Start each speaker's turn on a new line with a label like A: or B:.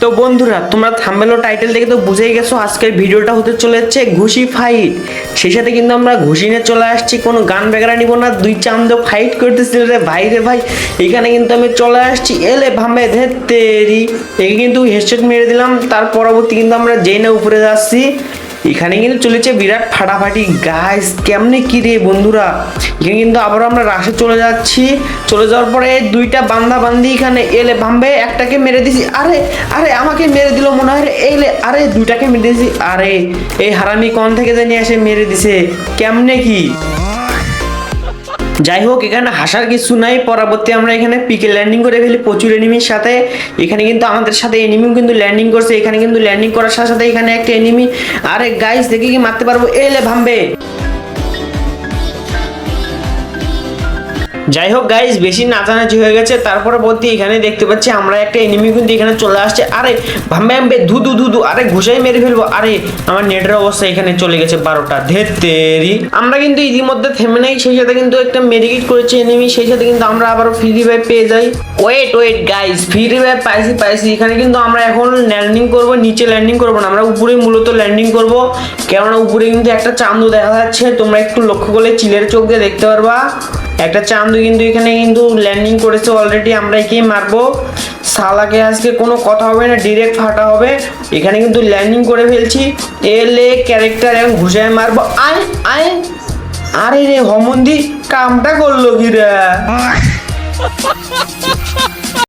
A: তো বন্ধুরা, তোমরা থাম্বেল টাইটেল দেখে তো বুঝেই গেছো আজকের ভিডিওটা হতে চলেছে ঘুষি ফাইট সেই সাথে কিন্তু আমরা ঘুষি নিয়ে চলে আসছি, কোনো গান বেগারা নিব না, দুই চান্দ ফাইট করতেছিল রে ভাই রে ভাই। এখানে কিন্তু আমি চলে আসছি, এলে ভামে ধে তেরি। একে কিন্তু হেডসেট মেরে দিলাম, তার পরবর্তী কিন্তু আমরা যেই না উপরে যাচ্ছি। এখানে কিন্তু চলেছে বিরাট ফাটাফাটি। গাইস কেমনে কি রে বন্ধুরা? এখানে কিন্তু আবারও আমরা রাশে চলে যাচ্ছি। চলে যাওয়ার পরে দুইটা বান্দা বান্দি এখানে এলে ভাম্বে, একটাকে মেরে দিছি। আরে আরে, আমাকে মেরে দিল মনে হয় এলে, আরে, দুইটাকে মেরে দিছি। আরে, এই হারামি কোন থেকে জানি এসে মেরে দিছে। কেমনে কি? যাই হোক এখানে হাসার কিছু নাই। পরবর্তী আমরা এখানে পিকে ল্যান্ডিং করে ফেলি প্রচুর এনিমির সাথে। এখানে কিন্তু আমাদের সাথে এনিমিও কিন্তু ল্যান্ডিং করছে। এখানে কিন্তু ল্যান্ডিং করার সাথে সাথে এখানে একটা এনিমি আরে গাইস দেখি কি মারতে পারব? এলে ভামবে। যাই হোক গাইস বেশি নাচানাচি হয়ে গেছে। তারপরে বলতে এখানে দেখতে পাচ্ছি আমরা একটা এনিমি কিন্তু এখানে চলে আসছে। আরে ভাম্বে ভাম্বে ধু ধু ধু ধু, আরে, ঘুষাই মেরে ফেলব। আরে, আমার নেটের অবস্থা এখানে চলে গেছে বারোটা। ধেতেরি আমরা কিন্তু ইতিমধ্যে থেমে নাই, সেই সাথে কিন্তু একটা মেডিকেট করেছে এনিমি সেই সাথে কিন্তু আমরা আবার ফ্রি রিভাইভ পেয়ে যাই। Wait wait guys free revive পাইছি পাইছি। এখানে কিন্তু আমরা এখন ল্যান্ডিং করব, নিচে ল্যান্ডিং করব না। আমরা উপরে মূলত ল্যান্ডিং করব। কেননা উপরে কিন্তু একটা চান্দু দেখা যাচ্ছে। তোমরা একটু লক্ষ্য করলে, চিলের চোখ দিয়ে দেখতে পারবা। একটা চান্দু কিন্তু এখানে কিন্তু ল্যান্ডিং করেছে অলরেডি আমরা একেই মারবো। সালাকে আজকে কোনো কথা হবে না ডিরেক্ট ফাটা হবে। এখানে কিন্তু ল্যান্ডিং করে ফেলছি। এলে ক্যারেক্টার এবং ঘুষায় মারবো। আয় আয় আরে রে, হমন্দি, কামটা করল কি রে